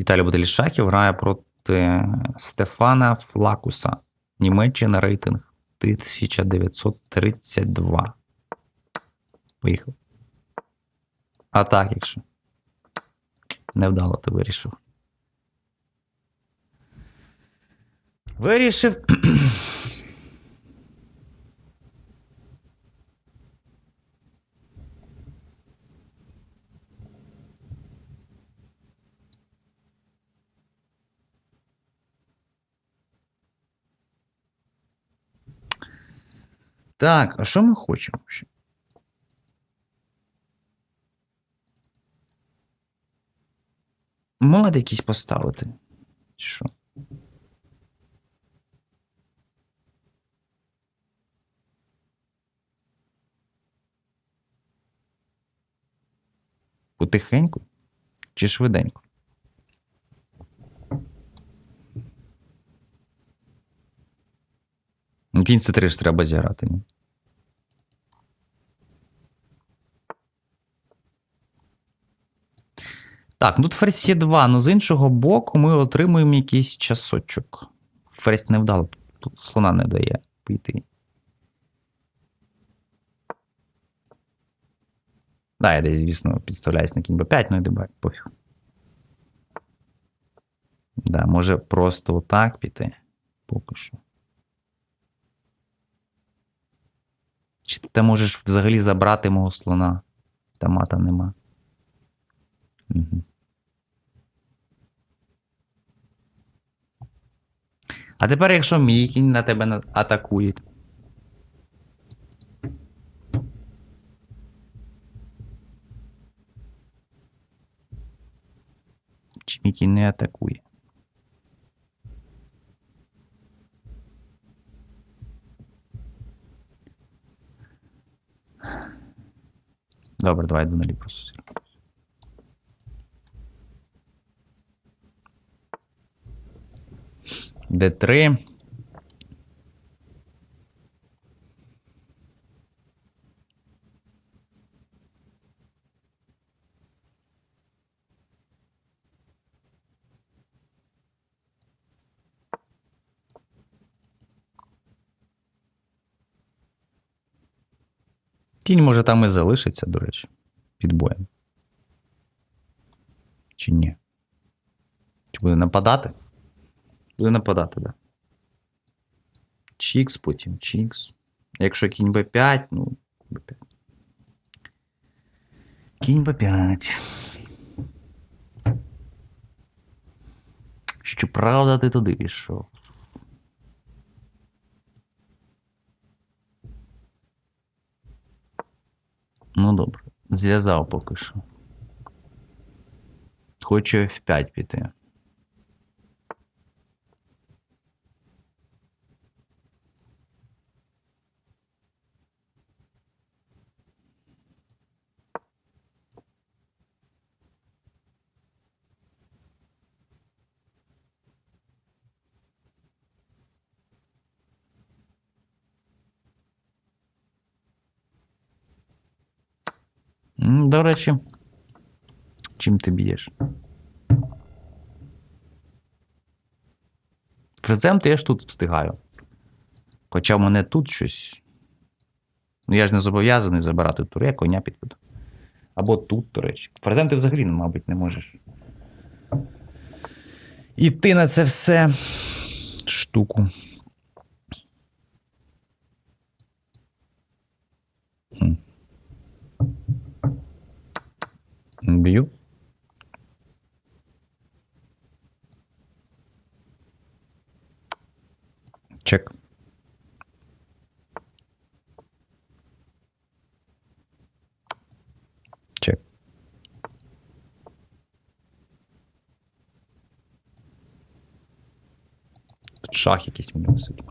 Віталій Буделішаків грає проти Стефана Флакуса. Німеччина рейтинг 1932. Поїхали. А так, якщо. Невдало ти вирішив. Вирішив. Так, а що ми хочемо? ще? Моди якісь поставити. Чи що? Потихеньку чи швиденько? Кінь це 3 ж треба зіграти. Ні? Так, ну тут ферзь є 2, ну з іншого боку, ми отримуємо якийсь часочок. Ферзь не вдало, тут слона не дає піти. Да, я десь, звісно, підставляюсь на кінь Б5, ну і дебай, пофіг. Да, може просто отак піти. Поки що. Чи ти можеш взагалі забрати мого слона? Та мата нема. Угу. А тепер, якщо мій кінь на тебе атакує. Чи мій кінь не атакує? Добре, давай до нулі просто. зіграємо. Д3. Кінь може там і залишиться, до речі, під боєм. Чи ні? Чи буде нападати? Буде нападати, да. Чікс, потім Чікс. Якщо кінь Б5, ну, Б5. Кінь Б5. Щоправда, ти туди пішов. Ну добре. Зв'язав поки що. Хочу F5 піти. До речі, чим ти б'єш? Фрезем то я ж тут встигаю. Хоча в мене тут щось. Ну, я ж не зобов'язаний забирати тур, я коня підведу. Або тут, до речі. Фрезем ти взагалі, мабуть, не можеш. Іти на це все штуку. Б'ю. Чек. Чек. Тут шах якийсь в нього сидить.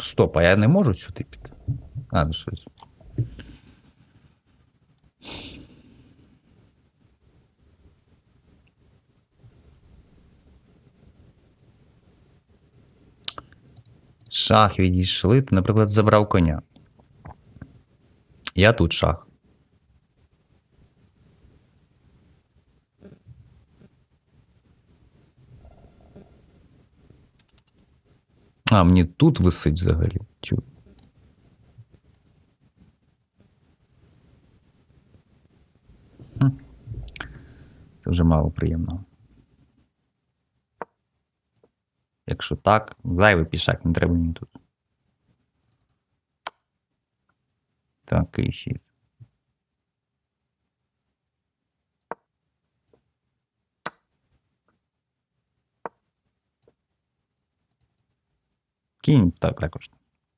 Стоп, а я не можу сюди піти. А, ну щось. шах відійшли, ти, наприклад, забрав коня. Я тут шах. А, мені тут висить взагалі. Це вже мало приємного. Якщо так, зайвий пішак, не треба мені тут. Такий хід. Кінь так також.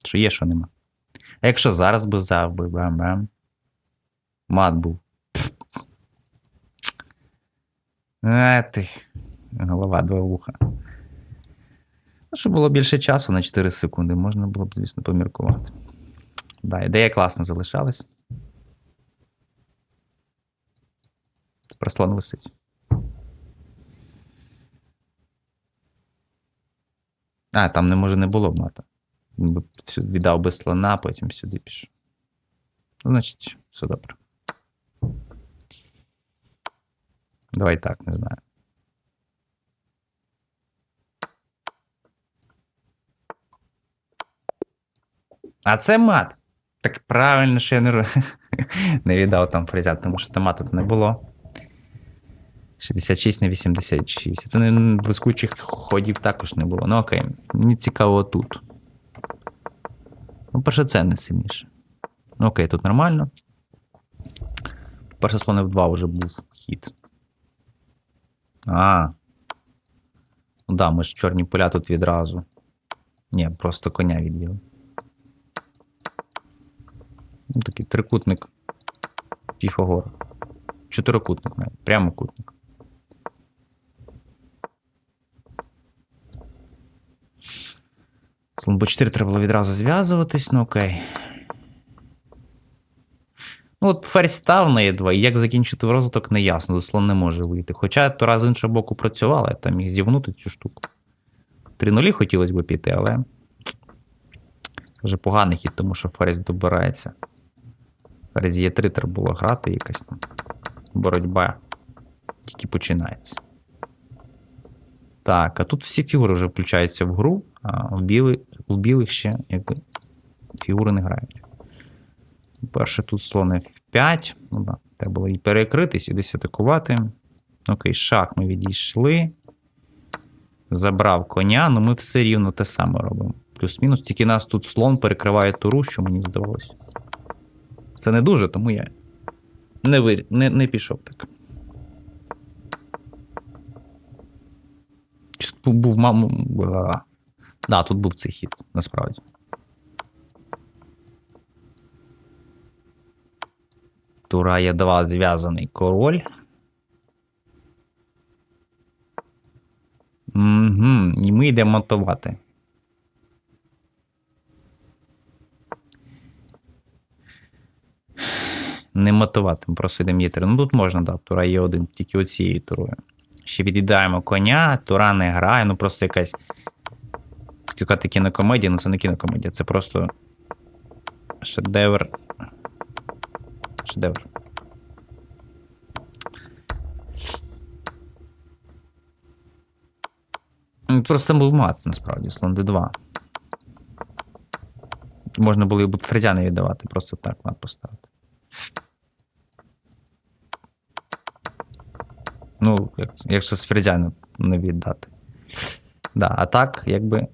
Що є, що нема. А якщо зараз би взяв би бам-бам. Мат був. А, ти. Голова два вуха. Щоб було більше часу на 4 секунди, можна було б, звісно, поміркувати. Да, ідея класна залишалась. Тепер слон висить. А, там не може не було б мата. Він би віддав би слона, потім сюди пішов. Ну, значить, все добре. Давай так, не знаю. А це мат. Так правильно, що я не, не віддав там фрезят, тому що там мату то не було. 66 на 86. Це не блискучих ходів також не було. Ну окей, мені цікаво тут. Ну, перше, це не сильніше. Ну, окей, тут нормально. Перше слон F2 вже був хід. А. Ну да, ми ж чорні поля тут відразу. Ні, просто коня відвели. Ну, такий трикутник Піфагора. Чотирикутник навіть. Прямокутник. Слон по 4 треба було відразу зв'язуватись, ну окей. Ну, от ферзь став на Е2, і як закінчити розвиток, не ясно, слон не може вийти. Хоча Тура з іншого боку працювала, я там міг зівнути цю штуку. Три нулі хотілося б піти, але. Вже поганий хід, тому що ферзь добирається. Ферзь Е3 треба було грати якась там. Боротьба тільки починається. Так, а тут всі фігури вже включаються в гру, а в, біли, у білих ще якби, фігури не грають. Перше тут слон F5. Ну, да, треба було і перекритись, і десь атакувати. Окей, шах ми відійшли. Забрав коня, ну ми все рівно те саме робимо. Плюс-мінус, тільки нас тут слон перекриває туру, що мені здавалося. Це не дуже, тому я не, вир... не, не пішов так. Був мам. А. Да, тут був цей хід, насправді. Тура є 2 зв'язаний король. Угу, і ми йдемо монтувати. Не мотувати, ми просто йдемо є3. Ну тут можна, да, тура є один, тільки оцією турою. Ще від'їдаємо коня, тура не грає, ну просто якась. Хотів кінокомедія, ну це не кінокомедія, це просто шедевр. Шедевр. Ну, Просто був мат, насправді, слон D2. Можна було б фрезя віддавати, просто так мат поставити. Ну, як це, якщо фрезя не- віддати. Да, а так, якби.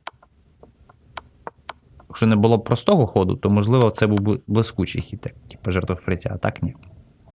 Якщо не було простого ходу, то можливо це був блискучий хід, типу жертва фрезя, а так ні.